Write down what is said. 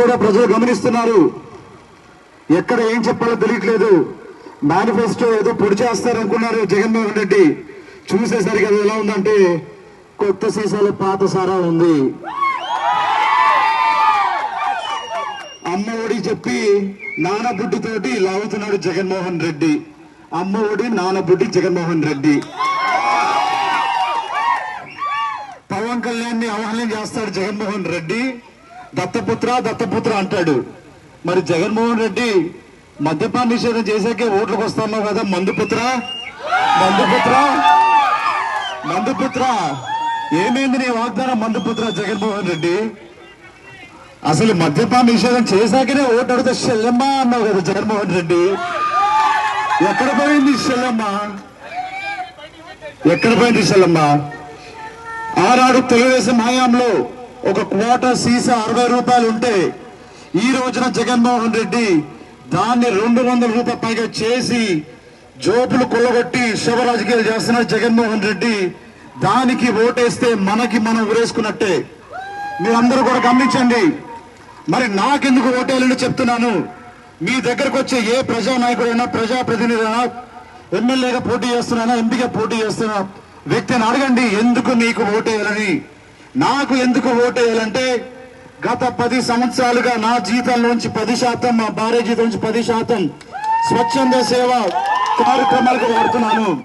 కూడా ప్రజలు గమనిస్తున్నారు. ఎక్కడ ఏం చెప్పాలో తెలియట్లేదు. మేనిఫెస్టో ఏదో పొడి చేస్తారనుకున్నారు జగన్మోహన్ రెడ్డి. చూసేసరికి అది ఎలా ఉందంటే కొత్త సీసాలు పాత సారా ఉంది. అమ్మ ఒడి చెప్పి నానబుడ్డితోటి లాగుతున్నాడు జగన్మోహన్ రెడ్డి. అమ్మ ఒడి నానబుడ్డి జగన్మోహన్ రెడ్డి. పవన్ కళ్యాణ్ని అవహేళన చేస్తాడు జగన్మోహన్ రెడ్డి. దత్తపుత్ర దత్తపుత్ర అంటాడు. మరి జగన్మోహన్ రెడ్డి మద్యపాన నిషేధం చేసాకే ఓట్లకు వస్తున్నావు కదా మందుపుత్ర? మందుపుత్ర? మందుపుత్ర? ఏమైంది నీ వాగ్దానం మందుపుత్ర జగన్మోహన్ రెడ్డి? అసలు మద్యపాన నిషేధం చేశాకనే ఓటు అడితే చెల్లెమ్మ అన్నావు కదా జగన్మోహన్ రెడ్డి. ఎక్కడ పోయింది చెల్లెమ్మ? ఎక్కడ పోయింది చెల్లెమ్మ? ఆనాడు తెలుగుదేశం హయాంలో ఒక క్వార్టర్ సీసా అరవై రూపాయలు ఉంటే ఈ రోజున జగన్మోహన్ రెడ్డి దాన్ని రెండు వందల రూపాయల పైగా చేసి జోపులు కొల్లగొట్టి శవ రాజకీయాలు చేస్తున్న జగన్మోహన్ రెడ్డి దానికి ఓటేస్తే మనకి మనం ఉరేసుకున్నట్టే మీరందరూ కూడా గమనించండి. మరి నాకెందుకు ఓటేయాలని చెప్తున్నాను? మీ దగ్గరకు వచ్చే ఏ ప్రజానాయకుడైనా ప్రజాప్రతినిధి ఎమ్మెల్యేగా పోటీ చేస్తున్నానా ఎంపీగా పోటీ చేస్తున్నా వ్యక్తిని అడగండి ఎందుకు మీకు ఓటేయాలని? నాకు ఎందుకు ఓటేయాలంటే గత పది సంవత్సరాలుగా నా జీతంలోంచి పది శాతం మా భార్య జీతం నుంచి పది శాతం స్వచ్ఛంద సేవ కార్యక్రమాలకు వాడుతున్నాను.